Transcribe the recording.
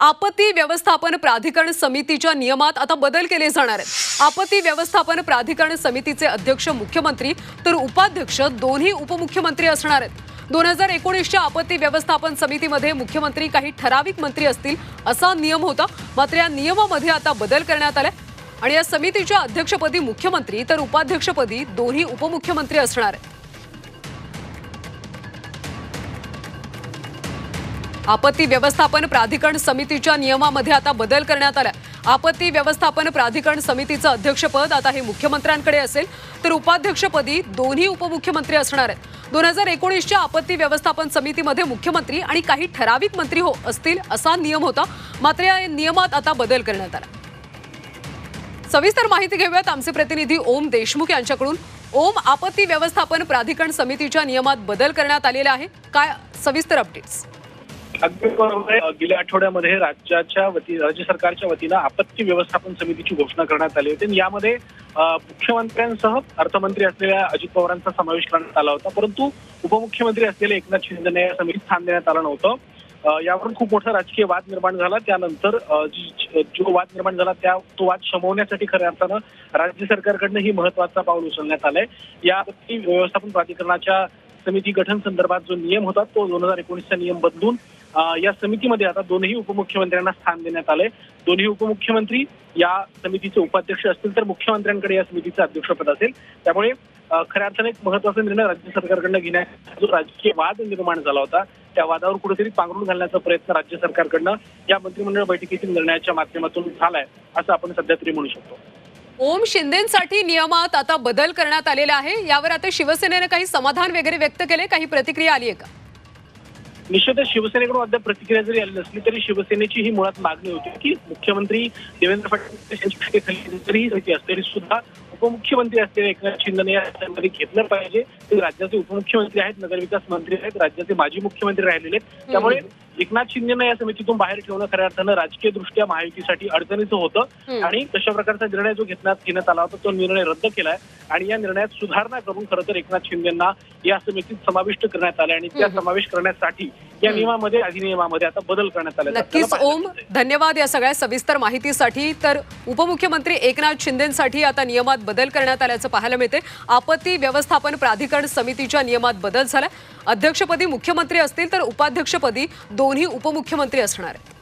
आपत्ती व्यवस्थापन प्राधिकरण समितीच्या नियमात आता बदल केले जाणार आहेत. आपत्ती व्यवस्थापन प्राधिकरण समितीचे अध्यक्ष मुख्यमंत्री तर उपाध्यक्ष दोन्ही उपमुख्यमंत्री असणार आहेत. दोन हजार एकोणीसच्या आपत्ती व्यवस्थापन समितीमध्ये मुख्यमंत्री काही ठराविक मंत्री असतील असा नियम होता. मात्र या नियमामध्ये आता बदल करण्यात आलाय. आणि या समितीच्या अध्यक्षपदी मुख्यमंत्री तर उपाध्यक्षपदी दोन्ही उपमुख्यमंत्री असणार आहेत. आपत्ती व्यवस्थापन प्राधिकरण समितीच्या नियमामध्ये आता बदल करण्यात आला. आपत्ती व्यवस्थापन प्राधिकरण समितीचं अध्यक्षपद आता हे मुख्यमंत्र्यांकडे असेल तर उपाध्यक्षपदी दोन्ही उपमुख्यमंत्री असणार आहेत. दोन हजार एकोणीसच्या आपत्ती व्यवस्थापन समितीमध्ये मुख्यमंत्री आणि काही ठराविक मंत्री हो असतील असा नियम होता. मात्र या नियमात आता बदल करण्यात आला. सविस्तर माहिती घेऊयात आमचे प्रतिनिधी ओम देशमुख यांच्याकडून. ओम आपत्ती व्यवस्थापन प्राधिकरण समितीच्या नियमात बदल करण्यात आलेला आहे. काय सविस्तर अपडेट्स गेल्या आठवड्यामध्ये राज्याच्या वती राज्य सरकारच्या वतीनं आपत्ती व्यवस्थापन समितीची घोषणा करण्यात आली होती. आणि यामध्ये मुख्यमंत्र्यांसह अर्थमंत्री असलेल्या अजित पवारांचा समावेश करण्यात आला होता. परंतु उपमुख्यमंत्री असलेले एकनाथ शिंदे या समितीत स्थान देण्यात आलं नव्हतं. यावरून खूप मोठा राजकीय वाद निर्माण झाला. त्यानंतर जो वाद निर्माण झाला त्या तो वाद शमवण्यासाठी खऱ्या अर्थानं राज्य सरकारकडनं ही महत्त्वाचा पाऊल उचलण्यात आलंय. या आपत्ती व्यवस्थापन प्राधिकरणाच्या समिती गठन संदर्भात जो नियम होता तो दोन हजार एकोणीसचा नियम बदलून या समितीमध्ये आता दोन्ही उपमुख्यमंत्र्यांना स्थान देण्यात आलंय. दोन्ही उपमुख्यमंत्री या समितीचे उपाध्यक्ष असतील तर मुख्यमंत्र्यांकडे या समितीचं अध्यक्षपद असेल. त्यामुळे खऱ्या अर्थाने एक महत्त्वाचा निर्णय राज्य सरकारकडनं घेण्यात जो राजकीय वाद निर्माण झाला होता त्या वादावर कुठेतरी पांघरून घालण्याचा प्रयत्न राज्य सरकारकडनं या मंत्रिमंडळ बैठकीतील निर्णयाच्या माध्यमातून झालाय असं आपण सध्या तरी म्हणू शकतो. ओम शिंदेसाठी नियमात आता बदल करण्यात आलेला आहे. यावर आता शिवसेनेनं काही समाधान वगैरे व्यक्त केले काही प्रतिक्रिया आली आहे का? निश्चितच शिवसेनेकडून अद्याप प्रतिक्रिया जरी आली नसली तरी शिवसेनेची ही मुळात मागणी होती की मुख्यमंत्री देवेंद्र फडणवीस यांची जरी तरी सुद्धा उपमुख्यमंत्री असलेले एकनाथ शिंदे या समितीमध्ये घेतलं पाहिजे. ते राज्याचे उपमुख्यमंत्री आहेत नगरविकास मंत्री आहेत राज्याचे माजी मुख्यमंत्री राहिलेले आहेत. त्यामुळे एकनाथ शिंदेना या समितीतून बाहेर ठेवणं खऱ्या अर्थानं राजकीय दृष्ट्या महायुतीसाठी अडचणीचं होतं. आणि तशा प्रकारचा निर्णय जो घेण्यात घेण्यात आला होता तो निर्णय रद्द केलाय. आणि या निर्णयात सुधारणा करून खरं तर एकनाथ शिंदेना या समितीत समाविष्ट करण्यात आले आणि त्या. समावेश करण्यासाठी या नियमामध्ये अधिनियमामध्ये आता बदल करण्यात आले नक्कीच ओम धन्यवाद या सगळ्या सविस्तर माहितीसाठी. तर उपमुख्यमंत्री एकनाथ शिंदेसाठी आता नियमात बदल करण्यात आल्याचं पाहायला मिळते आपत्ती व्यवस्थापन प्राधिकरण समितीच्या नियमात बदल झाला. अध्यक्षपदी मुख्यमंत्री असतील तर उपाध्यक्षपदी दोन्ही उपमुख्यमंत्री असणार आहेत.